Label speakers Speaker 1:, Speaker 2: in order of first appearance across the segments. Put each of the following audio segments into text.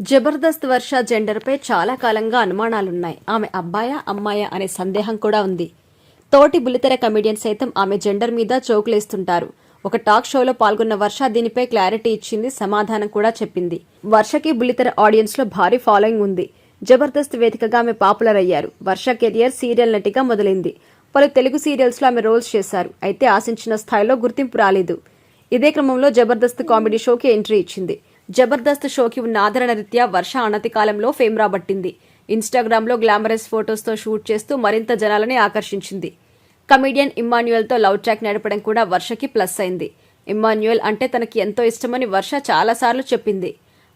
Speaker 1: జబర్దస్త్ వర్ష జెండర్పై చాలా కాలంగా అనుమానాలున్నాయి. ఆమె అబ్బాయా అమ్మాయా అనే సందేహం కూడా ఉంది. తోటి బుల్లితెర కమెడియన్ సైతం ఆమె జెండర్ మీద చోకులేస్తుంటారు. ఒక టాక్ షోలో పాల్గొన్న వర్ష దీనిపై క్లారిటీ ఇచ్చింది సమాధానం కూడా చెప్పింది. వర్షకి బుల్లితెర ఆడియన్స్లో భారీ ఫాలోయింగ్ ఉంది. జబర్దస్త్ వేదికగా ఆమె పాపులర్ అయ్యారు వర్ష కెరియర్ సీరియల్ నటిగా మొదలైంది. పలు తెలుగు సీరియల్స్లో ఆమె రోల్స్ చేశారు. అయితే ఆశించిన స్థాయిలో గుర్తింపు రాలేదు. ఇదే క్రమంలో జబర్దస్త్ కామెడీ షోకి ఎంట్రీ ఇచ్చింది. జబర్దస్త్ షోకి ఉన్న ఆదరణ రీత్యా వర్ష అనతి కాలంలో ఫేమ్ రాబట్టింది. ఇన్స్టాగ్రామ్లో గ్లామరస్ ఫొటోస్తో షూట్ చేస్తూ మరింత జనాలని ఆకర్షించింది. కమీడియన్ ఇమ్మాన్యుయల్తో లవ్ ట్రాక్ నడపడం కూడా వర్షకి ప్లస్ అయింది. ఇమ్మాన్యుయల్ అంటే తనకి ఎంతో ఇష్టమని వర్ష చాలాసార్లు చెప్పింది.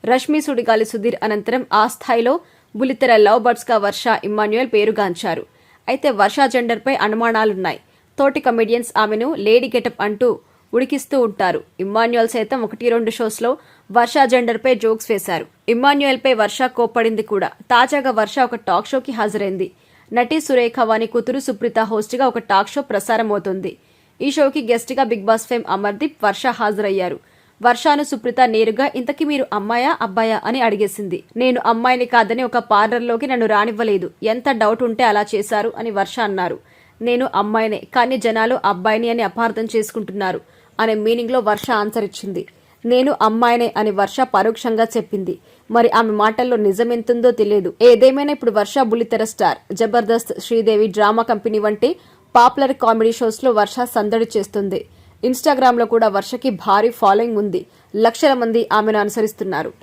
Speaker 1: రష్మి సుడిగాలి సుధీర్ అనంతరం ఆ స్థాయిలో బులితెర లవ్ బర్డ్స్గా వర్ష ఇమ్మాన్యుయల్ పేరుగాంచారు అయితే వర్ష జెండర్పై అనుమానాలున్నాయి. తోటి కమెడియన్స్ ఆమెను లేడీ గెటప్ అంటూ ఉడికిస్తూ ఉంటారు. ఇమ్మాన్యుయల్ సైతం ఒకటి రెండు షోస్లో వర్ష జెండర్పై జోక్స్ వేశారు. ఇమ్మాన్యుయల్పై వర్ష కోప్పడింది కూడా. తాజాగా వర్ష ఒక టాక్ షోకి హాజరైంది. నటి సురేఖ వాని కూతురు సుప్రీత హోస్ట్గా ఒక టాక్ షో ప్రసారమవుతుంది ఈ షోకి గెస్ట్గా big boss fame Amardeep Varsha హాజరయ్యారు. వర్షాను సుప్రీత నేరుగా ఇంతకి మీరు అమ్మాయా అబ్బాయా అని అడిగేసింది. నేను అమ్మాయిని కాదని ఒక పార్లర్లోకి నన్ను రానివ్వలేదు. ఎంత డౌట్ ఉంటే అలా చేశారు అని వర్ష అన్నారు. నేను అమ్మాయినే కానీ జనాలు అబ్బాయిని అని అపార్థం చేసుకుంటున్నారు. అనే మీనింగ్లో వర్ష ఆన్సర్ ఇచ్చింది. నేను అమ్మాయినే అని వర్ష పరోక్షంగా చెప్పింది. మరి ఆమె మాటల్లో నిజమెంతుందో తెలియదు. ఏదేమైనా ఇప్పుడు వర్ష బుల్లితెర star. Jabardasth Sridevi drama company వంటి పాపులర్ కామెడీ షోస్లో వర్ష సందడి చేస్తుంది. ఇన్స్టాగ్రామ్లో కూడా వర్షకి భారీ ఫాలోయింగ్ ఉంది. లక్షల మంది ఆమెను అనుసరిస్తున్నారు.